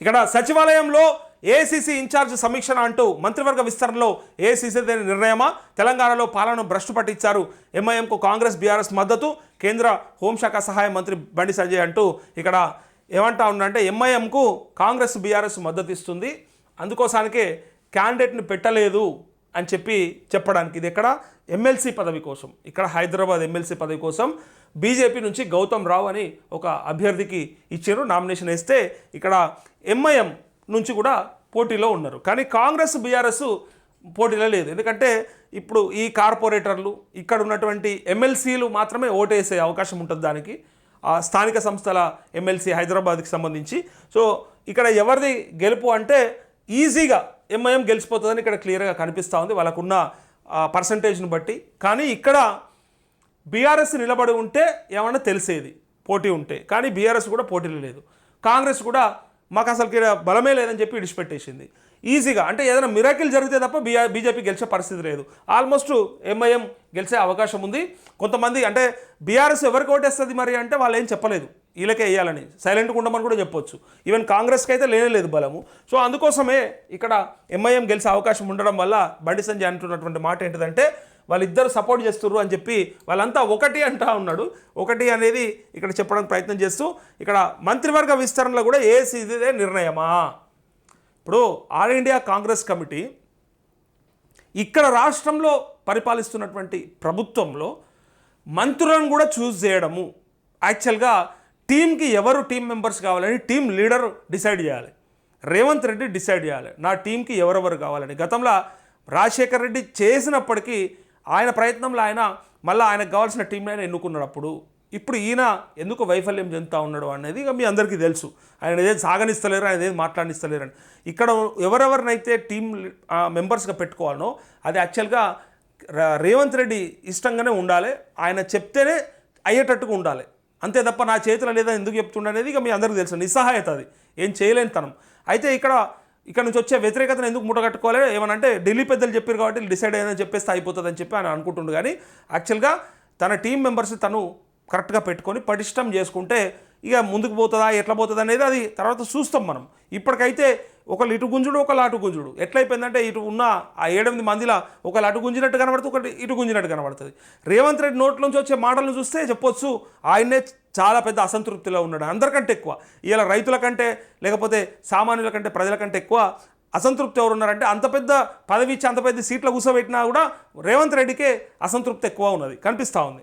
ఇక్కడ సచివాలయంలో ACC incharge సమీక్షణ అంటూ మంత్రివర్గ విస్తరణలో ఏసీసీ నిర్ణయమా? తెలంగాణలో పాలన భ్రష్టు పట్టించారు ఎంఐఎంకు కాంగ్రెస్ బీఆర్ఎస్ మద్దతు కేంద్ర హోంశాఖ సహాయ మంత్రి బండి సంజయ్ అంటూ ఇక్కడ ఏమంటా ఉందంటే ఎంఐఎంకు కాంగ్రెస్ బీఆర్ఎస్ మద్దతు ఇస్తుంది. అందుకోసానికే క్యాండిడేట్ని పెట్టలేదు. అని చెప్పి చెప్పడానికి ఇది ఎక్కడ? ఎమ్మెల్సీ పదవి కోసం. ఇక్కడ హైదరాబాద్ ఎమ్మెల్సీ పదవి కోసం బీజేపీ నుంచి గౌతమ్ రావు అని ఒక అభ్యర్థికి ఇచ్చారు నామినేషన్ వేస్తే ఇక్కడ ఎంఐఎం నుంచి కూడా పోటీలో ఉన్నారు. కానీ కాంగ్రెస్ బీఆర్ఎస్ పోటీలో లేదు. ఎందుకంటే ఇప్పుడు ఈ కార్పొరేటర్లు ఇక్కడ ఉన్నటువంటి ఎమ్మెల్సీలు మాత్రమే ఓటేసే అవకాశం ఉంటుంది దానికి. ఆ స్థానిక సంస్థల ఎమ్మెల్సీ హైదరాబాద్కి సంబంధించి. సో ఇక్కడ ఎవరిది గెలుపు అంటే ఈజీగా ఎంఐఎం గెలిచిపోతుందని ఇక్కడ క్లియర్గా కనిపిస్తూ ఉంది. వాళ్ళకున్న పర్సంటేజ్ని బట్టి. కానీ ఇక్కడ బీఆర్ఎస్ నిలబడి ఉంటే ఏమన్నా తెలిసేది పోటీ ఉంటే. కానీ బీఆర్ఎస్ కూడా పోటీలు లేదు. కాంగ్రెస్ కూడా మాకు అసలు బలమే లేదని చెప్పి విడిచిపెట్టేసింది. ఈజీగా అంటే ఏదైనా మిరాకిల్ జరిగితే తప్ప బీఆర్ బీజేపీ గెలిచే పరిస్థితి లేదు. ఆల్మోస్ట్ ఎంఐఎం గెలిచే అవకాశం ఉంది. కొంతమంది అంటే బీఆర్ఎస్ ఎవరికి ఓటేస్తుంది మరి అంటే వాళ్ళు ఏం చెప్పలేదు. వీళ్ళకే వేయాలని. సైలెంట్గా ఉండమని కూడా చెప్పొచ్చు. ఈవెన్ కాంగ్రెస్కి అయితే లేనే లేదు బలము. సో అందుకోసమే ఇక్కడ ఎంఐఎం గెలిచే అవకాశం ఉండడం వల్ల బండి సంజయ్ అంటున్నటువంటి మాట ఏంటిదంటే వాళ్ళిద్దరు సపోర్ట్ చేస్తుర్రు అని చెప్పి వాళ్ళంతా ఒకటి అంటా ఉన్నాడు. ఒకటి అనేది ఇక్కడ చెప్పడానికి ప్రయత్నం చేస్తూ ఇక్కడ మంత్రివర్గ విస్తరణలో కూడా ఏసీదే నిర్ణయమా? ఇప్పుడు ఆల్ ఇండియా కాంగ్రెస్ కమిటీ ఇక్కడ రాష్ట్రంలో పరిపాలిస్తున్నటువంటి ప్రభుత్వంలో మంత్రులను కూడా చూస్ చేయడము. యాక్చువల్గా టీంకి ఎవరు టీం మెంబర్స్ కావాలని టీం లీడర్ డిసైడ్ చేయాలి. రేవంత్ రెడ్డి డిసైడ్ చేయాలి. నా టీంకి ఎవరెవరు కావాలని. గతంలో రాజశేఖర్ రెడ్డి చేసినప్పటికీ ఆయన ప్రయత్నంలో ఆయన మళ్ళీ ఆయనకు కావాల్సిన టీంని ఆయన ఎన్నుకున్నాడు అప్పుడు. ఇప్పుడు ఈయన ఎందుకు వైఫల్యం చెందుతూ ఉన్నాడు అనేది ఇక మీ అందరికీ తెలుసు. ఆయన ఏది సాగనిస్తలేరు ఆయన ఏది మాట్లాడిస్తలేరు అని. ఇక్కడ ఎవరెవరినైతే టీం మెంబర్స్గా పెట్టుకోవాలనో అది యాక్చువల్గా రేవంత్ రెడ్డి ఇష్టంగానే ఉండాలి. ఆయన చెప్తేనే అయ్యేటట్టుగా ఉండాలి. అంతే తప్ప నా చేతిలో లేదా ఎందుకు చెప్తుండ అనేది ఇక మీ అందరికీ తెలుసు. నిస్సహాయత అది. ఏం చేయలేని తనం అయితే ఇక్కడ ఇక్కడ నుంచి వచ్చే వ్యతిరేకతను ఎందుకు మూటగట్టుకోవాలి? ఏమనంటే ఢిల్లీ పెద్దలు చెప్పారు కాబట్టి డిసైడ్ అయ్యిందని చెప్పేస్తే అయిపోతుందని చెప్పి ఆయన అనుకుంటుండు. కానీ యాక్చువల్గా తన టీం మెంబర్స్ తను కరెక్ట్గా పెట్టుకొని పటిష్టం చేసుకుంటే ఇక ముందుకు పోతుందా ఎట్లా పోతుంది అనేది అది తర్వాత చూస్తాం మనం. ఇప్పటికైతే ఒకళ్ళు ఇటు గుంజుడు ఒకళ్ళు అటు గుంజుడు. ఎట్లయిపోయిందంటే ఇటు ఉన్న ఆ ఏడెనిమిది మందిలో ఒకళ్ళు అటు గుంజినట్టు కనబడుతుంది ఒకటి ఇటు గుంజినట్టు కనబడుతుంది. రేవంత్ రెడ్డి నోట్ల నుంచి వచ్చే మాటలను చూస్తే చెప్పొచ్చు ఆయన్నే చాలా పెద్ద అసంతృప్తిలో ఉన్నాడు అందరికంటే ఎక్కువ. ఇలా రైతుల కంటే లేకపోతే సామాన్యుల కంటే ప్రజల కంటే ఎక్కువ అసంతృప్తి ఎవరు ఉన్నారంటే అంత పెద్ద పదవి ఇచ్చి అంత పెద్ద సీట్లో కూర్చోబెట్టినా కూడా రేవంత్ రెడ్డికే అసంతృప్తి ఎక్కువ ఉన్నది. కనిపిస్తూ ఉంది.